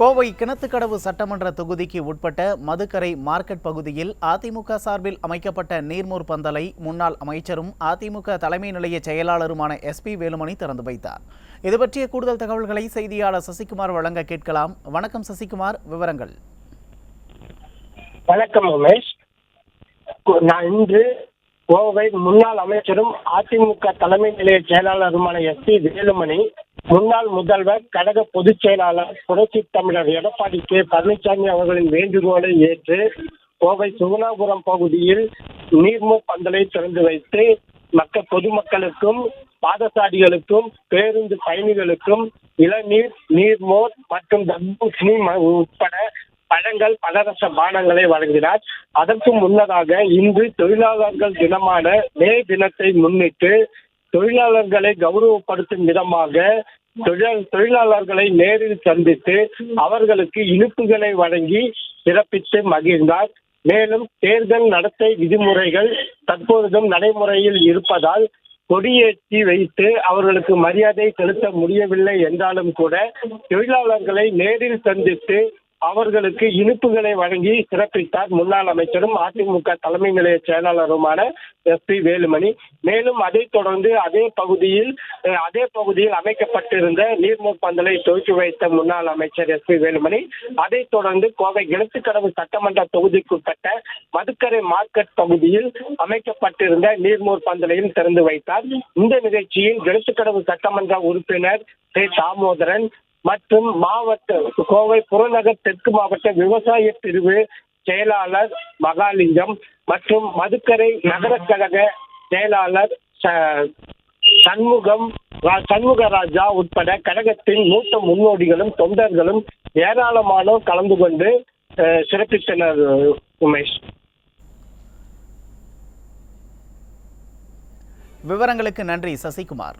கோவை கிணத்துக்கடவு சட்டமன்ற தொகுதிக்கு உட்பட்ட மதுக்கரை மார்க்கெட் பகுதியில் அதிமுக சார்பில் அமைக்கப்பட்ட நீர்மூர் பந்தலை முன்னாள் அமைச்சரும் அதிமுக தலைமை நிலைய செயலாளருமான எஸ்பி வேலுமணி திறந்து வைத்தார். இது பற்றிய கூடுதல் தகவல்களை செய்தியாளர் சசிகுமார் வழங்க கேட்கலாம். வணக்கம் சசிகுமார் விவரங்கள். வணக்கம் உமேஷ். நான் இன்று கோவை முன்னாள் அமைச்சரும் அதிமுக தலைமை நிலைய செயலாளருமான எஸ் பி வேலுமணி முன்னாள் முதல்வர் கழக பொதுச் செயலாளர் புரட்சி தமிழர் எடப்பாடி கே. பழனிசாமி அவர்களின் வேண்டுகோளை ஏற்று கோவை சுகுணாபுரம் பகுதியில் நீர்மூ பந்தலை திறந்து வைத்து மக்கள் பொதுமக்களுக்கும் பாதசாரிகளுக்கும் பேருந்து பயணிகளுக்கும் இளநீர் நீர்மோர் மற்றும் தர்பூசணி ம- உட்பட பழங்கள் பலரச பானங்களை வழங்கினார். அதற்கு முன்னதாக இன்று தொழிலாளர்கள் தினமான மே தினத்தை முன்னிட்டு தொழிலாளர்களை கௌரவப்படுத்தும் விதமாக தொழிலாளர்களை நேரில் சந்தித்து அவர்களுக்கு இனிப்புகளை வழங்கி சிறப்பித்து மகிழ்ந்தார். மேலும் தேர்தல் நடத்தை விதிமுறைகள் தற்பொழுதும் நடைமுறையில் இருப்பதால் கொடியேற்றி வைத்து அவர்களுக்கு மரியாதை செலுத்த முடியவில்லை என்றாலும் கூட தொழிலாளர்களை நேரில் சந்தித்து அவர்களுக்கு இனிப்புகளை வழங்கி சிறப்பித்தார் முன்னாள் அமைச்சரும் அதிமுக தலைமை நிலைய செயலாளருமான எஸ் பி வேலுமணி. மேலும் அதைத் தொடர்ந்து அதே பகுதியில் அதே பகுதியில் அமைக்கப்பட்டிருந்த நீர்மூர் பந்தலை துவக்கி வைத்த முன்னாள் அமைச்சர் எஸ் பி வேலுமணி அதைத் தொடர்ந்து கோவை கிணத்துக்கடவு சட்டமன்ற தொகுதிக்குட்பட்ட மதுக்கரை மார்க்கெட் பகுதியில் அமைக்கப்பட்டிருந்த நீர்மூர் பந்தலையும் திறந்து வைத்தார். இந்த நிகழ்ச்சியில் கிணத்துக்கடவு சட்டமன்ற உறுப்பினர் கே தாமோதரன் மற்றும் மாவட்ட கோவை புறநகர் தெற்கு மாவட்ட விவசாய பிரிவு செயலாளர் மகாலிங்கம் மற்றும் மதுக்கரை நகர கழக செயலாளர் சண்முகம் சண்முகராஜா உட்பட கழகத்தின் மூத்த முன்னோடிகளும் தொண்டர்களும் ஏராளமானோர் கலந்து கொண்டு சிறப்பித்தனர் உமேஷ். விவரங்களுக்கு நன்றி சசிகுமார்.